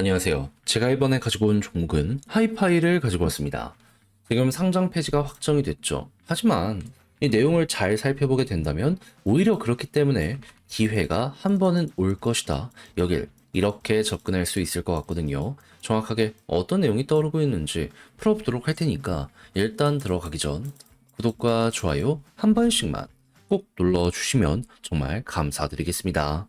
안녕하세요. 제가 이번에 가지고 온 종목은 하이파이를 가지고 왔습니다. 지금 상장 폐지가 확정이 됐죠. 하지만 이 내용을 잘 살펴보게 된다면 오히려 그렇기 때문에 기회가 한 번은 올 것이다. 여길 이렇게 접근할 수 있을 것 같거든요. 정확하게 어떤 내용이 떠오르고 있는지 풀어보도록 할 테니까 일단 들어가기 전 구독과 좋아요 한 번씩만 꼭 눌러주시면 정말 감사드리겠습니다.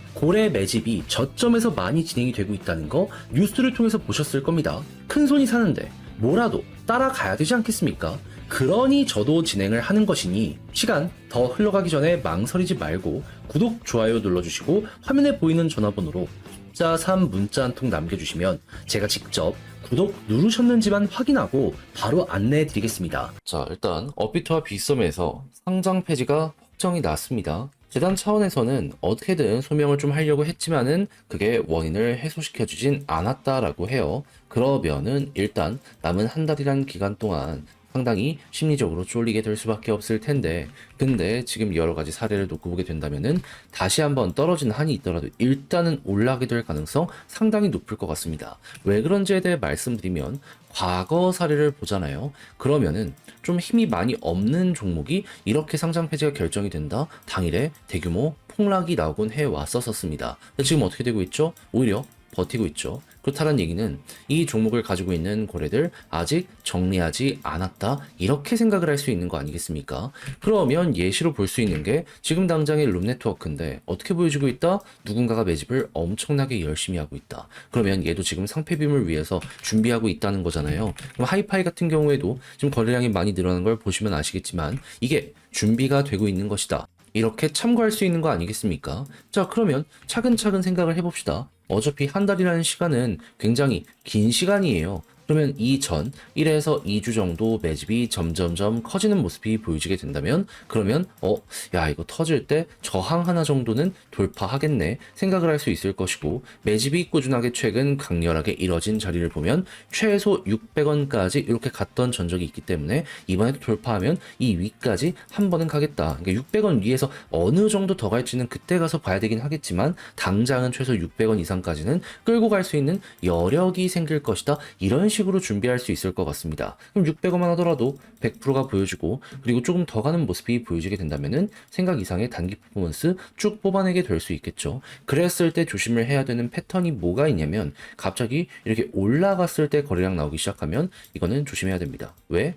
고래 매집이 저점에서 많이 진행이 되고 있다는 거 뉴스를 통해서 보셨을 겁니다. 큰 손이 사는데 뭐라도 따라가야 되지 않겠습니까? 그러니 저도 진행을 하는 것이니 시간 더 흘러가기 전에 망설이지 말고 구독, 좋아요 눌러주시고 화면에 보이는 전화번호로 숫자 3 문자 한 통 남겨주시면 제가 직접 구독 누르셨는지만 확인하고 바로 안내해 드리겠습니다. 자, 일단 업비트와 빗썸에서 상장 폐지가 확정이 났습니다. 재단 차원에서는 어떻게든 소명을 좀 하려고 했지만은 그게 원인을 해소시켜 주진 않았다라고 해요. 그러면은 일단 남은 한 달이란 기간 동안 상당히 심리적으로 쫄리게 될 수밖에 없을 텐데 근데 지금 여러 가지 사례를 놓고 보게 된다면은 다시 한번 떨어진 한이 있더라도 일단은 올라가게 될 가능성 상당히 높을 것 같습니다. 왜 그런지에 대해 말씀드리면 과거 사례를 보잖아요. 그러면은 좀 힘이 많이 없는 종목이 이렇게 상장 폐지가 결정이 된다. 당일에 대규모 폭락이 나오곤 해 왔었습니다. 지금 어떻게 되고 있죠? 오히려 버티고 있죠. 그렇다는 얘기는 이 종목을 가지고 있는 고래들 아직 정리하지 않았다. 이렇게 생각을 할 수 있는 거 아니겠습니까? 그러면 예시로 볼 수 있는 게 지금 당장의 룸 네트워크인데 어떻게 보여주고 있다? 누군가가 매집을 엄청나게 열심히 하고 있다. 그러면 얘도 지금 상패빔을 위해서 준비하고 있다는 거잖아요. 그럼 하이파이 같은 경우에도 지금 거래량이 많이 늘어난 걸 보시면 아시겠지만 이게 준비가 되고 있는 것이다. 이렇게 참고할 수 있는 거 아니겠습니까? 자, 그러면 차근차근 생각을 해봅시다. 어차피 한 달이라는 시간은 굉장히 긴 시간이에요. 그러면 이전 1에서 2주 정도 매집이 점점점 커지는 모습이 보여지게 된다면 그러면 어, 야 이거 터질 때 저항 하나 정도는 돌파하겠네 생각을 할 수 있을 것이고 매집이 꾸준하게 최근 강렬하게 이뤄진 자리를 보면 최소 600원까지 이렇게 갔던 전적이 있기 때문에 이번에도 돌파하면 이 위까지 한 번은 가겠다. 그러니까 600원 위에서 어느 정도 더 갈지는 그때 가서 봐야 되긴 하겠지만 당장은 최소 600원 이상까지는 끌고 갈 수 있는 여력이 생길 것이다. 이런 식으로 준비할 수 있을 것 같습니다. 그럼 600원만 하더라도 100%가 보여지고 그리고 조금 더 가는 모습이 보여지게 된다면은 생각 이상의 단기 퍼포먼스 쭉 뽑아내게 될 수 있겠죠. 그랬을 때 조심을 해야 되는 패턴이 뭐가 있냐면 갑자기 이렇게 올라갔을 때 거래량 나오기 시작하면 이거는 조심해야 됩니다. 왜?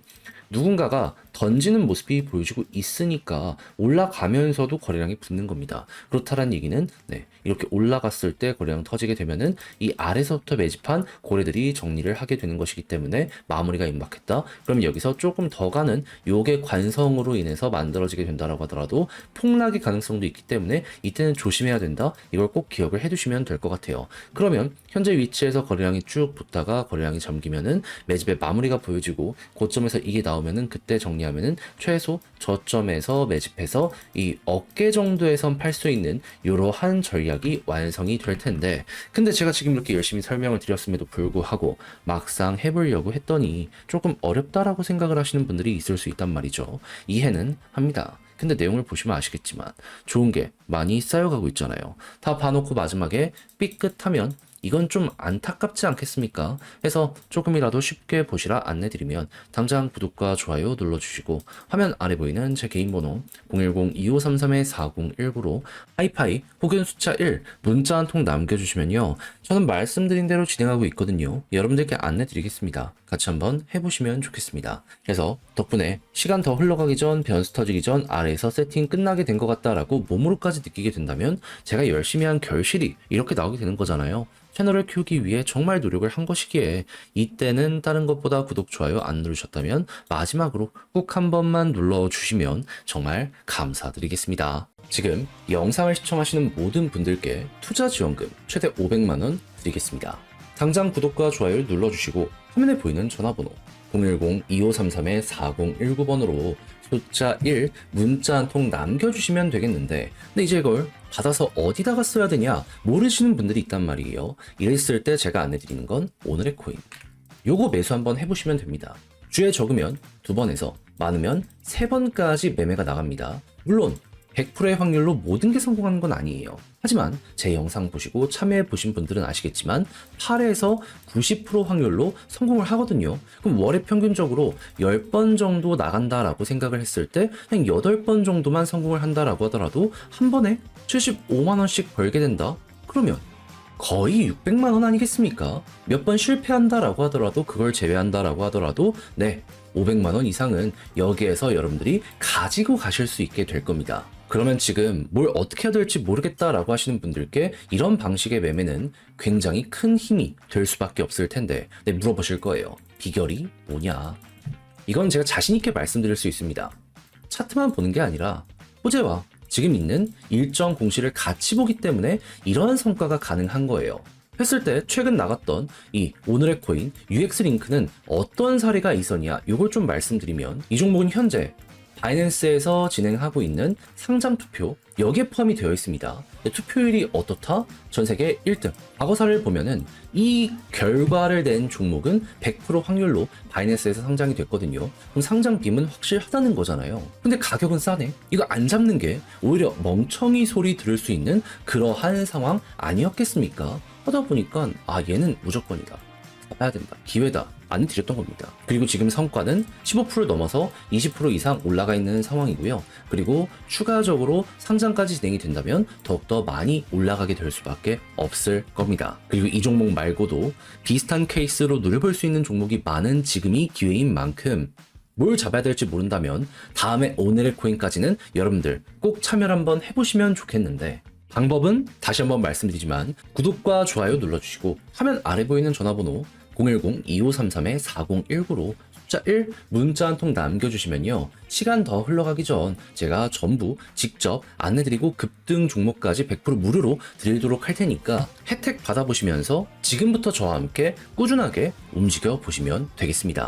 누군가가 던지는 모습이 보여지고 있으니까 올라가면서도 거래량이 붙는 겁니다. 그렇다는 얘기는 네, 이렇게 올라갔을 때 거래량 터지게 되면은 이 아래서부터 매집한 고래들이 정리를 하게 되는 것이기 때문에 마무리가 임박했다. 그럼 여기서 조금 더 가는 요게 관성으로 인해서 만들어지게 된다라고 하더라도 폭락의 가능성도 있기 때문에 이때는 조심해야 된다. 이걸 꼭 기억을 해두시면 될 것 같아요. 그러면 현재 위치에서 거래량이 쭉 붙다가 거래량이 잠기면은 매집의 마무리가 보여지고 고점에서 이게 나오면은 그때 정리 하면은 최소 저점에서 매집해서 이 어깨 정도에선 팔 수 있는 이러한 전략이 완성이 될 텐데 근데 제가 지금 이렇게 열심히 설명을 드렸음에도 불구하고 막상 해보려고 했더니 조금 어렵다라고 생각을 하시는 분들이 있을 수 있단 말이죠. 이해는 합니다. 근데 내용을 보시면 아시겠지만 좋은 게 많이 쌓여가고 있잖아요. 다 봐놓고 마지막에 삐끗하면 이건 좀 안타깝지 않겠습니까? 해서 조금이라도 쉽게 보시라 안내드리면 당장 구독과 좋아요 눌러주시고 화면 아래 보이는 제 개인 번호 010-2533-4019로 하이파이 혹은 숫자 1 문자 한 통 남겨주시면요. 저는 말씀드린 대로 진행하고 있거든요. 여러분들께 안내드리겠습니다. 같이 한번 해보시면 좋겠습니다. 그래서 덕분에 시간 더 흘러가기 전 변수 터지기 전 아래에서 세팅 끝나게 된 것 같다라고 몸으로까지 느끼게 된다면 제가 열심히 한 결실이 이렇게 나오게 되는 거잖아요. 채널을 키우기 위해 정말 노력을 한 것이기에 이때는 다른 것보다 구독, 좋아요 안 누르셨다면 마지막으로 꼭 한 번만 눌러주시면 정말 감사드리겠습니다. 지금 영상을 시청하시는 모든 분들께 투자 지원금 최대 500만원 드리겠습니다. 당장 구독과 좋아요를 눌러주시고 화면에 보이는 전화번호 010-2533-4019번으로 숫자 1 문자 한 통 남겨주시면 되겠는데 근데 이제 이걸 받아서 어디다가 써야 되냐 모르시는 분들이 있단 말이에요. 이랬을 때 제가 안내드리는 건 오늘의 코인. 요거 매수 한번 해보시면 됩니다. 주에 적으면 두 번에서 많으면 세 번까지 매매가 나갑니다. 물론 100%의 확률로 모든 게 성공하는 건 아니에요. 하지만 제 영상 보시고 참여해 보신 분들은 아시겠지만 8에서 90% 확률로 성공을 하거든요. 그럼 월에 평균적으로 10번 정도 나간다라고 생각을 했을 때 그냥 8번 정도만 성공을 한다라고 하더라도 한 번에 75만 원씩 벌게 된다. 그러면 거의 600만 원 아니겠습니까? 몇 번 실패한다라고 하더라도 그걸 제외한다라고 하더라도 네 500만 원 이상은 여기에서 여러분들이 가지고 가실 수 있게 될 겁니다. 그러면 지금 뭘 어떻게 해야 될지 모르겠다라고 하시는 분들께 이런 방식의 매매는 굉장히 큰 힘이 될 수밖에 없을 텐데 네, 물어보실 거예요. 비결이 뭐냐? 이건 제가 자신 있게 말씀드릴 수 있습니다. 차트만 보는 게 아니라 호재와 지금 있는 일정 공시를 같이 보기 때문에 이러한 성과가 가능한 거예요. 했을 때 최근 나갔던 이 오늘의 코인 UX 링크는 어떤 사례가 있었냐 이걸 좀 말씀드리면 이 종목은 현재 바이낸스에서 진행하고 있는 상장 투표 여기에 포함이 되어 있습니다. 네, 투표율이 어떻다? 전 세계 1등. 과거사를 보면은 이 결과를 낸 종목은 100% 확률로 바이낸스에서 상장이 됐거든요. 그럼 상장 빔은 확실하다는 거잖아요. 근데 가격은 싸네. 이거 안 잡는 게 오히려 멍청이 소리 들을 수 있는 그러한 상황 아니었겠습니까? 하다 보니까 아 얘는 무조건이다. 잡아야 된다. 기회다. 안 드렸던 겁니다. 그리고 지금 성과는 15% 넘어서 20% 이상 올라가 있는 상황이고요. 그리고 추가적으로 상장까지 진행이 된다면 더욱더 많이 올라가게 될 수밖에 없을 겁니다. 그리고 이 종목 말고도 비슷한 케이스로 누려볼 수 있는 종목이 많은 지금이 기회인 만큼 뭘 잡아야 될지 모른다면 다음에 오늘의 코인까지는 여러분들 꼭 참여를 한번 해보시면 좋겠는데 방법은 다시 한번 말씀드리지만 구독과 좋아요 눌러주시고 화면 아래 보이는 전화번호 010-2533-4019로 숫자 1 문자 한 통 남겨주시면요 시간 더 흘러가기 전 제가 전부 직접 안내드리고 급등 종목까지 100% 무료로 드리도록 할 테니까 혜택 받아보시면서 지금부터 저와 함께 꾸준하게 움직여 보시면 되겠습니다.